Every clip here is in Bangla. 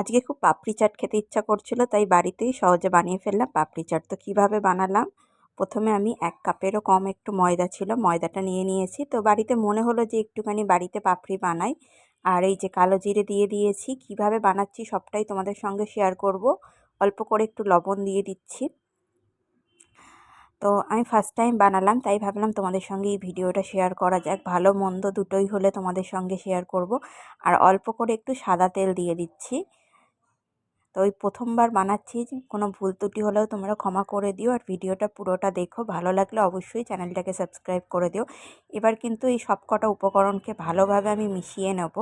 আজকে খুব পাপড়ি চাট খেতে ইচ্ছা করছিল, তাই বাড়িতেই সহজে বানিয়ে ফেললাম। পাপড়ি চাট তো কীভাবে বানালাম? প্রথমে আমি এক কাপেরও কম একটু ময়দা ছিল, ময়দাটা নিয়ে নিয়েছি। তো বাড়িতে মনে হলো যে একটুখানি বাড়িতে পাপড়ি বানাই। আর এই যে কালো জিরে দিয়ে দিয়েছি, কীভাবে বানাচ্ছি সবটাই তোমাদের সঙ্গে শেয়ার করব। অল্প করে একটু লবণ দিয়ে দিচ্ছি। তো আমি ফার্স্ট টাইম বানালাম, তাই ভাবলাম তোমাদের সঙ্গে এই ভিডিওটা শেয়ার করা যাক। ভালো মন্দ দুটোই হলে তোমাদের সঙ্গে শেয়ার করব। আর অল্প করে একটু সাদা তেল দিয়ে দিচ্ছি। তো ওই প্রথমবার বানাচ্ছি, কোনো ভুল ত্রুটি হলেও তোমরা ক্ষমা করে দিও আর ভিডিওটা পুরোটা দেখো। ভালো লাগলে অবশ্যই চ্যানেলটাকে সাবস্ক্রাইব করে দিও। এবার কিন্তু এই সব কটা উপকরণকে ভালোভাবে আমি মিশিয়ে নেব,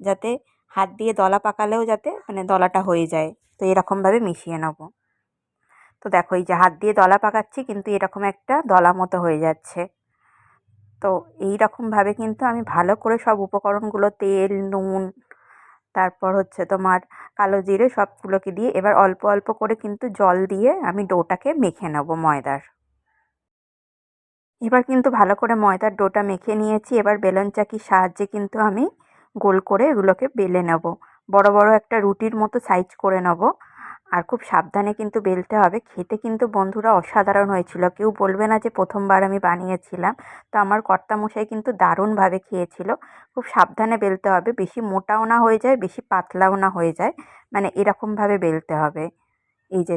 যাতে হাত দিয়ে দলা পাকালেও যাতে মানে দলাটা হয়ে যায়। তো এরকমভাবে মিশিয়ে নেব। তো দেখো এই যে হাত দিয়ে দলা পাকাচ্ছি, কিন্তু এরকম একটা দলা মতো হয়ে যাচ্ছে। তো এই রকমভাবে কিন্তু আমি ভালো করে সব উপকরণগুলো তেল, নুন তারপর হচ্ছে তোমার কালো জিরে সবগুলোকে দিয়ে এবার অল্প অল্প করে কিন্তু জল দিয়ে আমি ডোটাকে মেখে নেব ময়দার। এবার কিন্তু ভালো করে ময়দার ডোটা মেখে নিয়েছি, এবার বেলন চাকির সাহায্যে কিন্তু আমি গোল করে এগুলোকে বেলে নেব। বড় বড় একটা রুটির মতো সাইজ করে নেব। আর খুব সাবধানে কিন্তু বেলতে হবে। খেতে কিন্তু বন্ধুরা অসাধারণ হয়েছিল। কেউ বলবে না যে প্রথমবার আমি বানিয়েছিলাম। তো আমার কর্তামশাই কিন্তু দারুণভাবে খেয়েছিল। খুব সাবধানে বেলতে হবে। বেশি মোটাও না হয়ে যায়, বেশি পাতলাও না হয়ে যায়। মানে এরকমভাবে বেলতে হবে। এই যে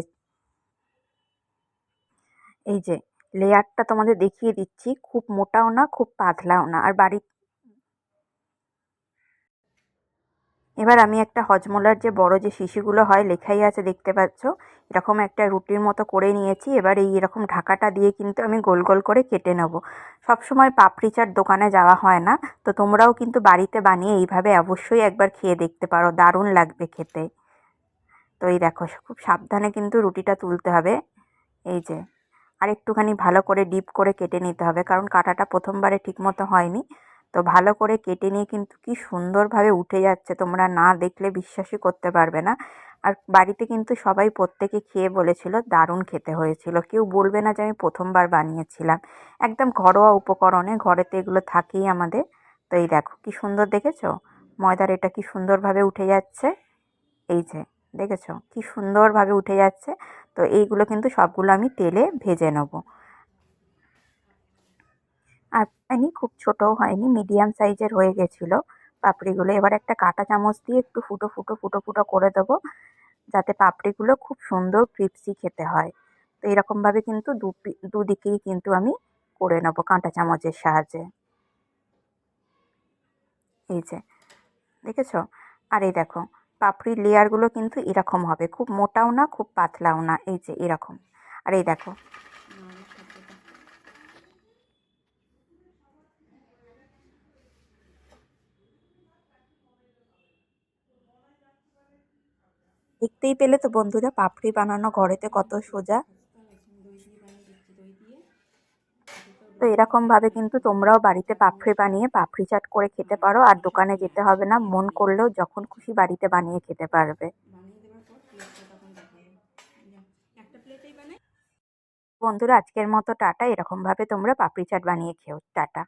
এই যে লেয়ারটা তোমাদের দেখিয়ে দিচ্ছি। খুব মোটাও না, খুব পাতলাও না। আর বাড়ি এবার আমি একটা হজমোলার যে বড় যে শিশিগুলো হয় লেখাই আছে দেখতে পাচ্ছ। এরকম একটা রুটির মতো করে নিয়েছি। এবার এই এরকম ঢাকাটা দিয়ে কিন্তু আমি গোল গোল করে কেটে নেব। সবসময় পাপড়ি চাট দোকানে যাওয়া হয় না, তো তোমরাও কিন্তু বাড়িতে বানিয়ে এইভাবে অবশ্যই একবার খেয়ে দেখতে পারো। দারুণ লাগবে খেতে। তো এই দেখো, খুব সাবধানে কিন্তু রুটিটা তুলতে হবে। এই যে আর একটুখানি ভালো করে ডিপ করে কেটে নিতে হবে, কারণ কাটাটা প্রথমবারে ঠিকমতো হয়নি। তো ভালো করে কেটে নিয়ে কিন্তু কি সুন্দরভাবে উঠে যাচ্ছে। তোমরা না দেখলে বিশ্বাসই করতে পারবে না। আর বাড়িতে কিন্তু সবাই প্রত্যেকে খেয়ে বলেছিল, দারুণ খেতে হয়েছিল। কেউ বলবে না যে আমি প্রথমবার বানিয়েছিলাম। একদম ঘরোয়া উপকরণে, ঘরেতে এগুলো থাকেই আমাদের। তো এই দেখো, কি সুন্দর দেখেছ? ময়দার এটা কি সুন্দরভাবে উঠে যাচ্ছে। এই যে, দেখেছ? কি সুন্দরভাবে উঠে যাচ্ছে। তো এইগুলো কিন্তু সবগুলো আমি তেলে ভেজে নেব। হয়নি, খুব ছোটও হয়নি মিডিয়াম সাইজের হয়ে গেছিল। পাপড়িগুলো এবার একটা কাঁটা চামচ দিয়ে একটু ফুটো ফুটো ফুটো ফুটো করে দেবো, যাতে পাপড়িগুলো খুব সুন্দর ক্রিপসি খেতে হয়। তো এরকমভাবে কিন্তু দু দুদিকেই কিন্তু আমি করে নেব কাঁটা চামচের সাহায্যে। এই যে, দেখেছ? আর এই দেখো, পাপড়ির লেয়ারগুলো কিন্তু এরকম হবে, খুব মোটাও না, খুব পাতলাও না, এই যে এরকম। আর এই দেখো দেখতেই পেলে তো বন্ধুরা, পাপড়ি বানানো ঘরেতে কত সোজা। তো এরকমভাবে কিন্তু তোমরাও বাড়িতে পাপড়ি বানিয়ে পাপড়ি চাট করে খেতে পারো, আর দোকানে যেতে হবে না, মন করলেও যখন খুশি বাড়িতে বানিয়ে খেতে পারবে। বন্ধুরা, আজকের মতো টাটা এরকমভাবে তোমরা পাপড়ি চাট বানিয়ে খেও, টাটা।